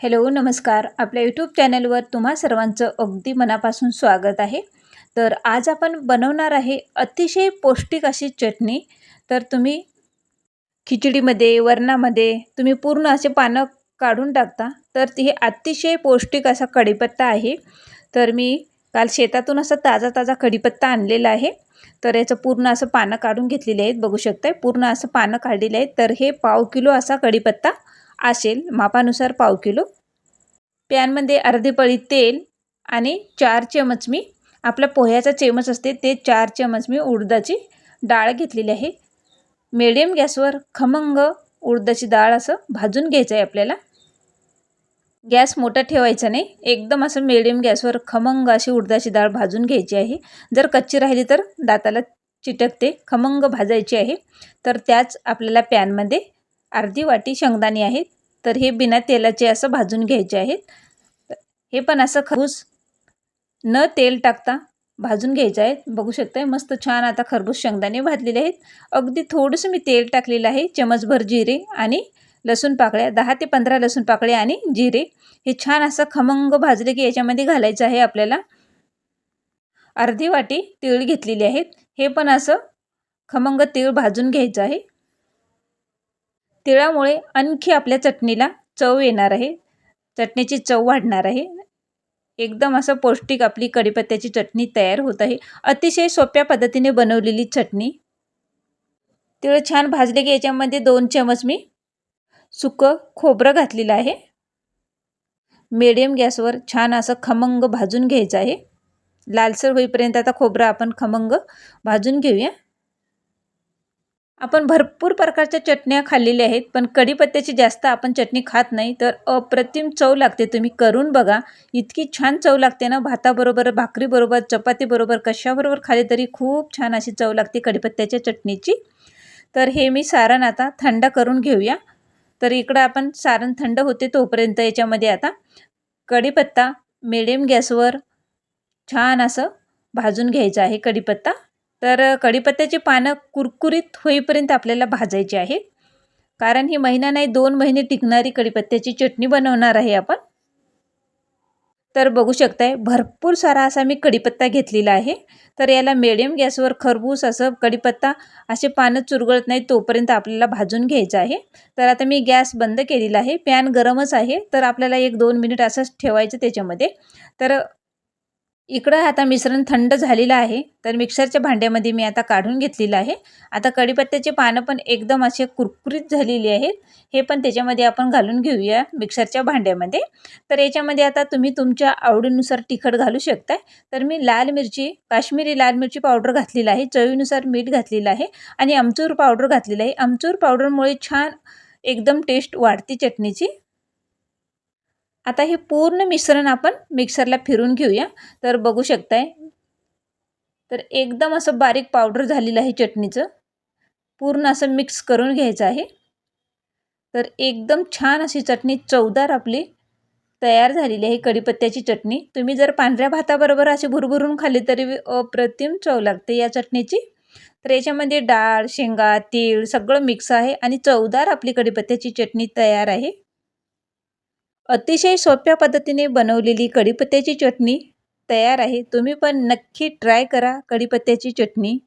Hello नमस्कार. आपल्या YouTube चॅनलवर तुम्हा सर्वांचं अगदी मनापासून स्वागत आहे. तर आज आपण बनवणार आहे अतिशय पौष्टिक अशी चटणी. तर तुम्ही खिचडीमध्ये वरणामध्ये तुम्ही पूर्ण असे पानं काढून टाकता. तर ती अतिशय पौष्टिक असा कढीपत्ता आहे. तर मी काल शेतातून असा ताजा ताजा कढीपत्ता आणलेला आहे. तर याचं पूर्ण असं पानं काढून घेतलेले आहेत. बघू शकताय पूर्ण असं पानं काढलेले आहेत. तर हे पाव किलो असा कढीपत्ता असेल मापानुसार पाव किलो. पॅनमध्ये अर्धी पळी तेल आणि चार चमच मी आपला पोह्याचा चमच असते ते चार चमच मी उडदाची डाळ घेतलेली आहे. मिडियम गॅसवर खमंग उडदाची डाळ असं भाजून घ्यायचं आहे आपल्याला. गॅस मोठा ठेवायचा नाही एकदम असं मिडियम गॅसवर खमंग अशी उडदाची डाळ भाजून घ्यायची आहे. जर कच्ची राहिली तर दाताला चिटकते खमंग भाजायची आहे. तर त्याच आपल्याला पॅनमध्ये अर्धी वाटी शेंगदाणे आहेत. तर हे बिना तेलाचे असं भाजून घ्यायचे आहेत. हे पण असं खरबूस न तेल टाकता भाजून घ्यायचं आहेत. बघू शकताय मस्त छान आता खरबूज शेंगदाणे भाजलेले आहेत. अगदी थोडंसं मी तेल टाकलेलं आहे चमचभर जिरे आणि लसूण पाकळ्या दहा ते पंधरा लसूण पाकळ्या आणि जिरे. हे छान असं खमंग भाजले की याच्यामध्ये घालायचं आहे आपल्याला. अर्धी वाटी तीळ घेतलेली आहेत हे पण असं खमंग तीळ भाजून घ्यायचं आहे. तिळामुळे आणखी आपल्या चटणीला चव येणार आहे. चटणीची चव वाढणार आहे. एकदम असं पौष्टिक आपली कढीपत्त्याची चटणी तयार होत आहे. अतिशय सोप्या पद्धतीने बनवलेली चटणी. तिळ छान भाजले की याच्यामध्ये दोन चमच मी सुकं खोबरं घातलेलं आहे. मिडियम गॅसवर छान असं खमंग भाजून घ्यायचं आहे. लालसर होईपर्यंत आता खोबरं आपण खमंग भाजून घेऊया. आपण भरपूर प्रकारच्या चटण्या खाल्लेल्या आहेत पण कढीपत्त्याची जास्त आपण चटणी खात नाही तर अप्रतिम चव लागते. तुम्ही करून बघा. इतकी छान चव लागते ना भाताबरोबर भाकरीबरोबर चपातीबरोबर कशाबरोबर खाली तरी खूप छान अशी चव लागते कढीपत्त्याच्या चटणीची. तर हे मी सारण आता थंड करून घेऊया. तर इकडं आपण सारण थंड होते तोपर्यंत याच्यामध्ये आता कढीपत्ता मिडियम गॅसवर छान असं भाजून घ्यायचं आहे कढीपत्ता. तर कढीपत्त्याची पानं कुरकुरीत होईपर्यंत आपल्याला भाजायची आहे. कारण ही महिना नाही दोन महिने टिकणारी कढीपत्त्याची चटणी बनवणार आहे आपण. तर बघू शकताय भरपूर सारा असा मी कढीपत्ता घेतलेला आहे. तर याला मिडियम गॅसवर खरबूस असं कढीपत्ता असे पानं चुरगळत नाही तोपर्यंत आपल्याला भाजून घ्यायचं आहे. तर आता मी गॅस बंद केलेला आहे. पॅन गरमच आहे. तर आपल्याला एक दोन मिनिट असंच ठेवायचं त्याच्यामध्ये. तर इकडं आता मिश्रण थंड झालेलं आहे. तर मिक्सरच्या भांड्यामध्ये मी आता काढून घेतलेलं आहे. आता कढीपत्त्याचे पानं पण एकदम असे कुरकुरीत झालेली आहेत. हे पण त्याच्यामध्ये आपण घालून घेऊया मिक्सरच्या भांड्यामध्ये. तर याच्यामध्ये आता तुम्ही तुमच्या आवडीनुसार तिखट घालू शकताय. तर मी लाल मिरची काश्मीरी लाल मिरची पावडर घातलेली आहे. चवीनुसार मीठ घातलेलं आहे आणि आमचूर पावडर घातलेलं आहे. आमचूर पावडरमुळे छान एकदम टेस्ट वाढते चटणीची. आता हे पूर्ण मिश्रण आपण मिक्सरला फिरून घेऊया. तर बघू शकताय. तर एकदम असं बारीक पावडर झालेलं आहे चटणीचं. पूर्ण असं मिक्स करून घ्यायचं आहे. तर एकदम छान अशी चटणी चवदार आपली तयार झालेली आहे कढीपत्त्याची चटणी. तुम्ही जर पांढऱ्या भाताबरोबर अशी भुरभुरून खाल्ली तरी अप्रतिम चव लागते या चटणीची. तर याच्यामध्ये डाळ शेंगा तीळ सगळं मिक्स आहे आणि चवदार आपली कढीपत्त्याची चटणी तयार आहे. अतिशय सोप्या पद्धतीने बनवलेली कढीपत्त्याची चटणी तयार आहे. तुम्ही पण नक्की ट्राय करा कढीपत्त्याची चटणी.